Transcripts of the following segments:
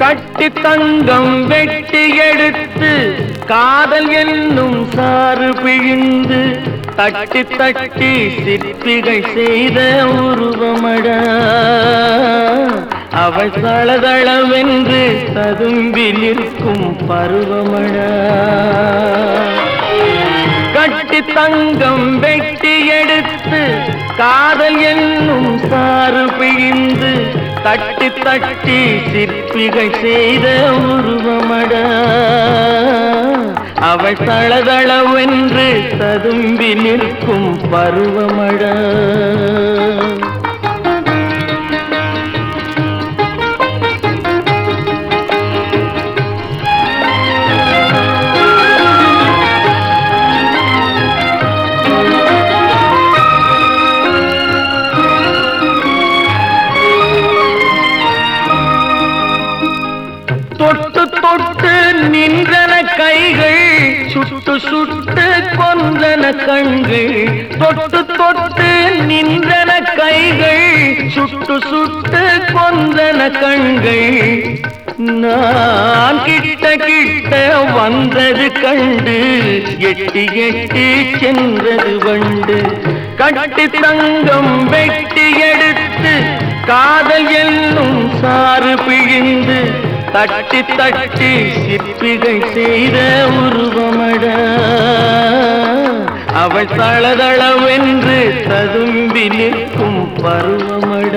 கட்டி தங்கம் வெட்டி எடுத்து காதல் என்னும் சாறு பிழிந்து தட்டி தட்டி சிற்பிகள் செய்த உருவமட. அவள் தளதளவென்று ததும்பி நிற்கும் பருவமழ. கட்டி தங்கம் வெட்டி எடுத்து காதல் என்னும் சாறு பிழிந்து தட்டி தட்டி சிற்பிகள் செய்த உருவமட. அவள் தளதளவென்று ததும்பி நிற்கும் பருவமட. நின்றன கைகள் சுட்டு சுட்டு கொன்றன கண்கள். தொட்டு தொட்டு நின்றன கைகள் சுட்டு சுட்டு கொன்றன கண்கள். நான் கிட்ட கிட்ட வந்தது கண்டு எட்டி எட்டி சென்றது வண்டு. கட்டி தங்கம் வெட்டி எடுத்து காதல் என்னும் சாறு பிழிந்து. தட்டி தட்டி சிற்பிகள் செய்த உருவமட. அவள் தளதளவென்று ததும்பி நிற்கும் பருவமட.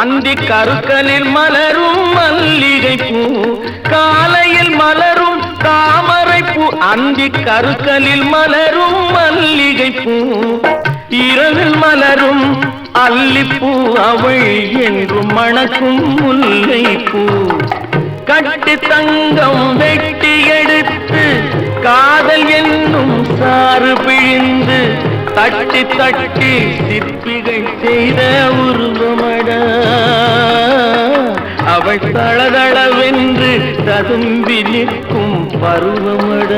அந்தி கருக்களில் மலரும் மல்லிகை பூ காலையில் மலரும் தாமரை பூ அந்தி கருக்களில் மலரும் மல்லிகை பூ இரவில் மலரும் அல்லிப்பூ அவள் என்றும் மணக்கும் முல்லை பூ கட்டி தங்கம் வெட்டி எடுத்து காதல் என்னும் சாறு பிழிந்து தட்டி தட்டி சிற்பிகள் செய்த உருவமட. அவள் தளதளவென்று ததும்பி நிற்கும் பருவமட.